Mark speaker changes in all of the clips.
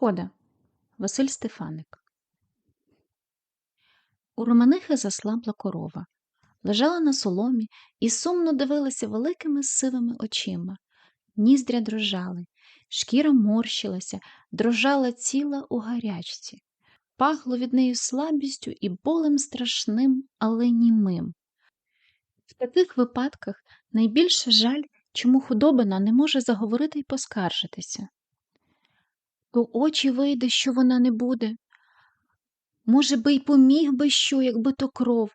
Speaker 1: Кода Василь Стефаник У Романихи заслабла корова, лежала на соломі і сумно дивилася великими сивими очима. Ніздря дрожали, шкіра морщилася, дрожала ціла у гарячці, пахло від неї слабістю і болем страшним, але німим. В таких випадках найбільше жаль, чому худобина не може заговорити й поскаржитися. То очі вийде, що вона не буде. Може би, й поміг би що, якби то кров,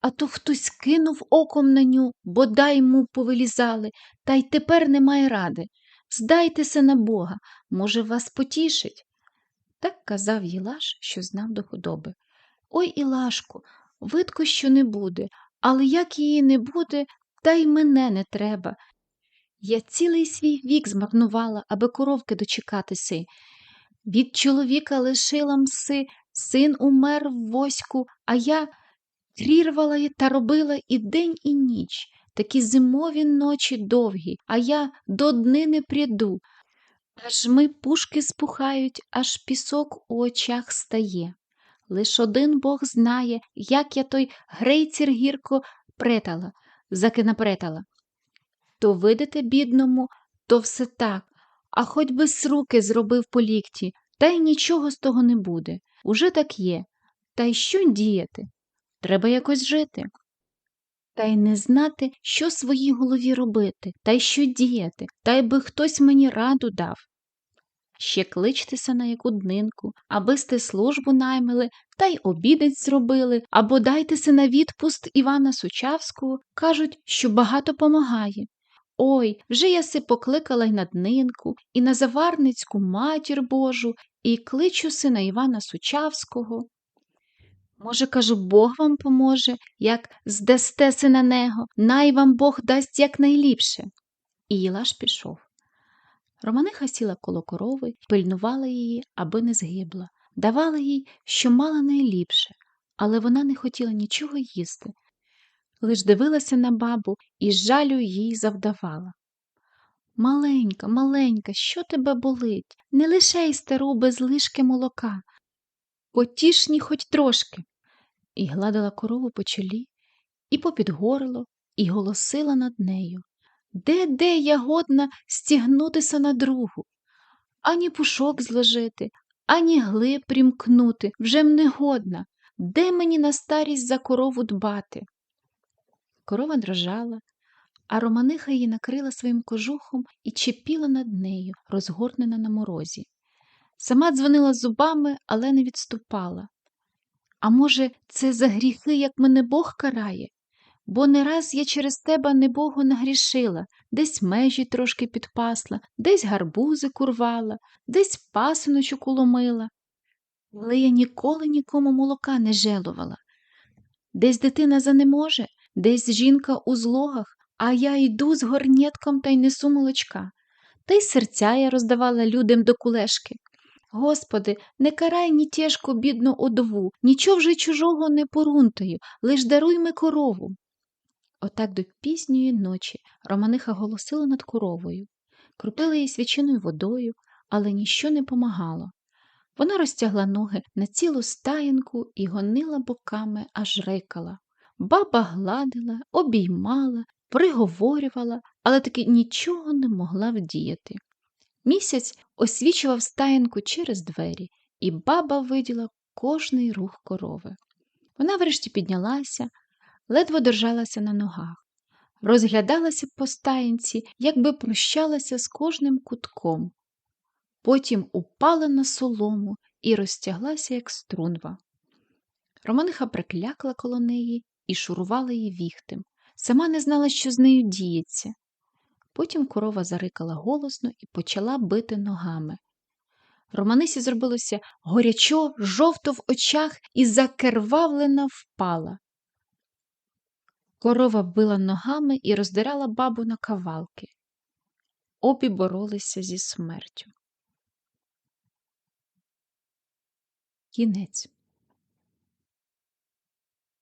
Speaker 1: а то хтось кинув оком на ню, бодай йому повилізали, та й тепер немає ради. Здайтеся на Бога, може, вас потішить. Так казав Єлаш, що знав до худоби. Ой, Ілашку, видко, що не буде, але як її не буде, та й мене не треба. Я цілий свій вік змарнувала, аби коровки дочекатися. Від чоловіка лишила мси, син умер в воську, а я трірвала та робила і день, і ніч. Такі зимові ночі довгі, а я до дни не прийду. Аж ми пушки спухають, аж пісок у очах стає. Лиш один Бог знає, як я той грейцір гірко претала, закинапретала. То видите, бідному, то все так, а хоч би с руки зробив по лікті, та й нічого з того не буде. Уже так є. Та й що діяти? Треба якось жити. Та й не знати, що своїй голові робити, та й що діяти, та й би хтось мені раду дав. Ще кличтеся на яку днинку, аби сте службу наймили, та й обідець зробили, або дайтеся на відпуст Івана Сучавського, кажуть, що багато помагає. Ой, вже я си покликала й на днинку, і на заварницьку матір Божу, і кличу сина Івана Сучавського. Може, кажу, Бог вам поможе, як здастеся на него, най вам Бог дасть якнайліпше. І Єлаш пішов. Романиха сіла коло корови, пильнувала її, аби не згибла, давала їй, що мала найліпше, але вона не хотіла нічого їсти, лиш дивилася на бабу і жалю їй завдавала. Маленька, маленька, що тебе болить? Не лишай стару без лишки молока. Потішні хоч трошки. І гладила корову по чолі, і попід горло, і голосила над нею. Де, де я годна стігнутися на другу? Ані пушок зложити, ані глиб прімкнути, вже м не годна. Де мені на старість за корову дбати? Корова дрожала, а романиха її накрила своїм кожухом і чепіла над нею, розгорнена на морозі. Сама дзвонила зубами, але не відступала. А може, це за гріхи, як мене Бог карає? Бо не раз я через тебе не Богу нагрішила, десь межі трошки підпасла, десь гарбузи курвала, десь пасиночок уломила. Але я ніколи нікому молока не желувала. Десь дитина занеможе, десь жінка у злогах, а я йду з горнєтком та й несу молочка. Та й серця я роздавала людям до кулешки. Господи, не карай ні тяжко бідну одову, нічого вже чужого не порунтаю, лиш даруй ми корову. Отак до пізньої ночі Романиха голосила над коровою, крупила її свячиною водою, але ніщо не помагало. Вона розтягла ноги на цілу стаєнку і гонила боками, аж рикала. Баба гладила, обіймала, приговорювала, але таки нічого не могла вдіяти. Місяць освічував стаєнку через двері, і баба виділа кожний рух корови. Вона врешті піднялася, ледве держалася на ногах, розглядалася по стаєнці, якби прощалася з кожним кутком. Потім упала на солому і розтяглася, як струнва. Романиха приклякла коло неї і шурувала її віхтем. Сама не знала, що з нею діється. Потім корова зарикала голосно і почала бити ногами. Романисі зробилося горячо, жовто в очах і закервавлена впала. Корова била ногами і роздирала бабу на кавалки. Обі боролися зі смертю. Кінець